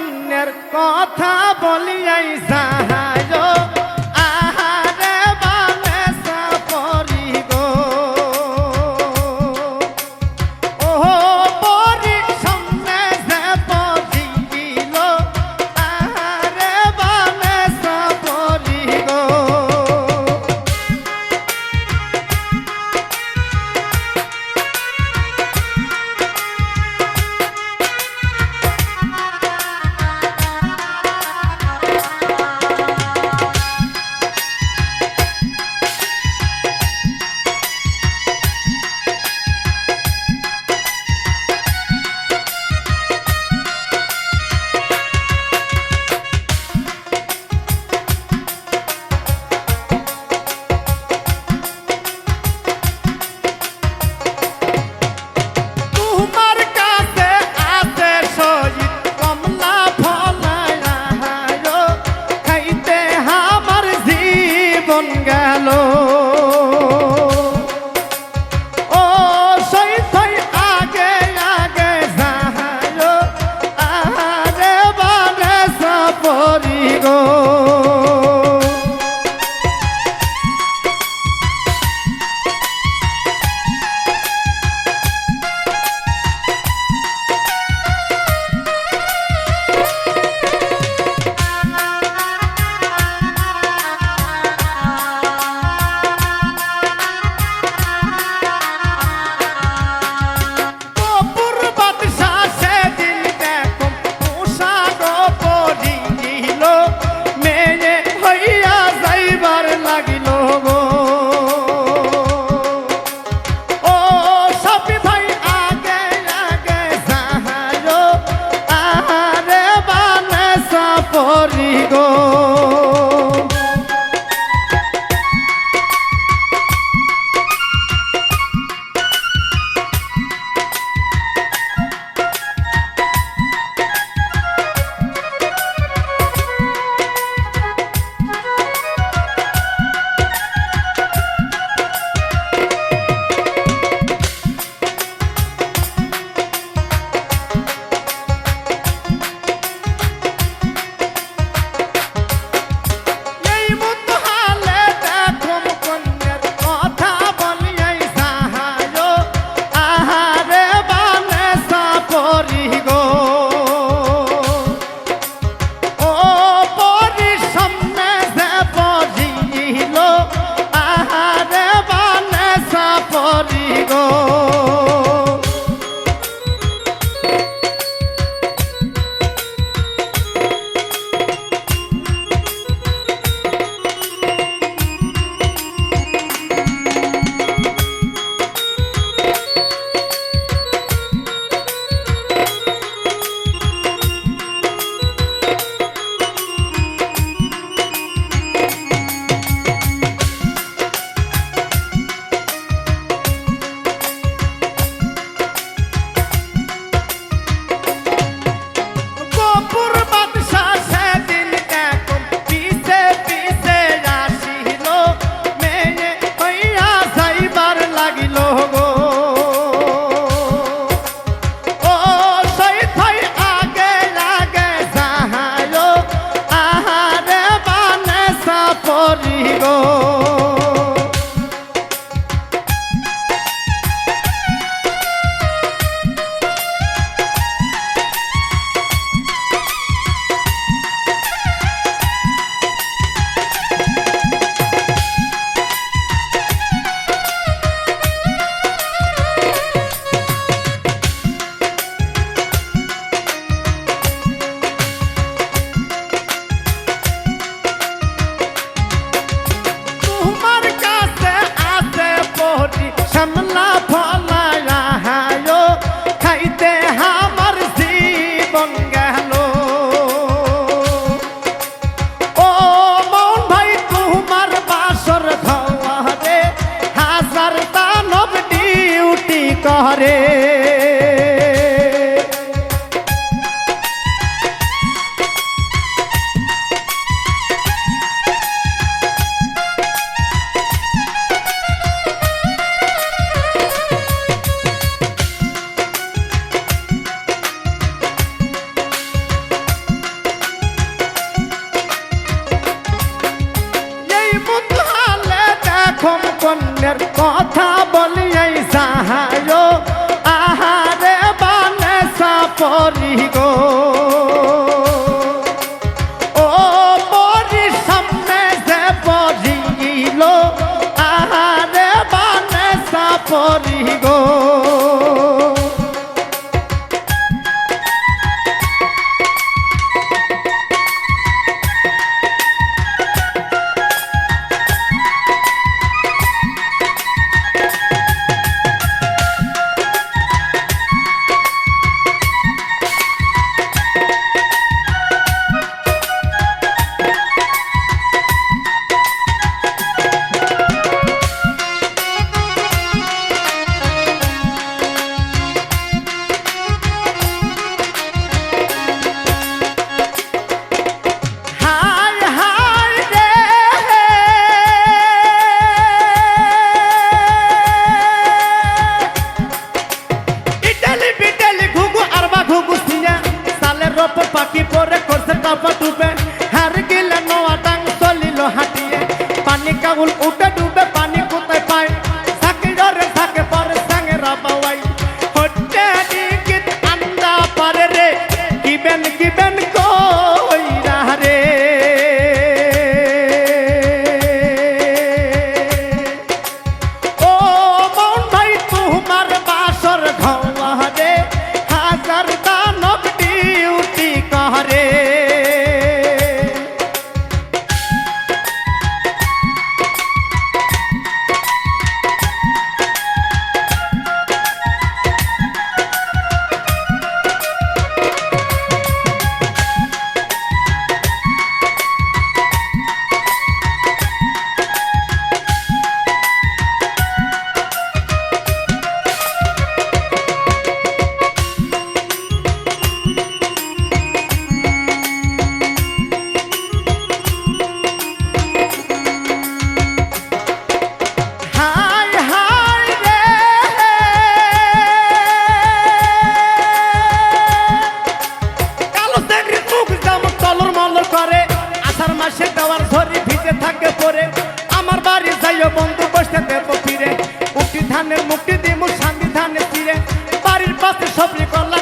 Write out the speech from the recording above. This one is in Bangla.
কন্যার কথা বলিয়াই সাহায় জীবন গেল মনের কথা বলিয়াই সাহায় আহারে বানে সাপরি গো। ও পরি সামনে যে পরিল আহারে পাখি পরে করছে টাপা। ডুবে বাড়ির পাশে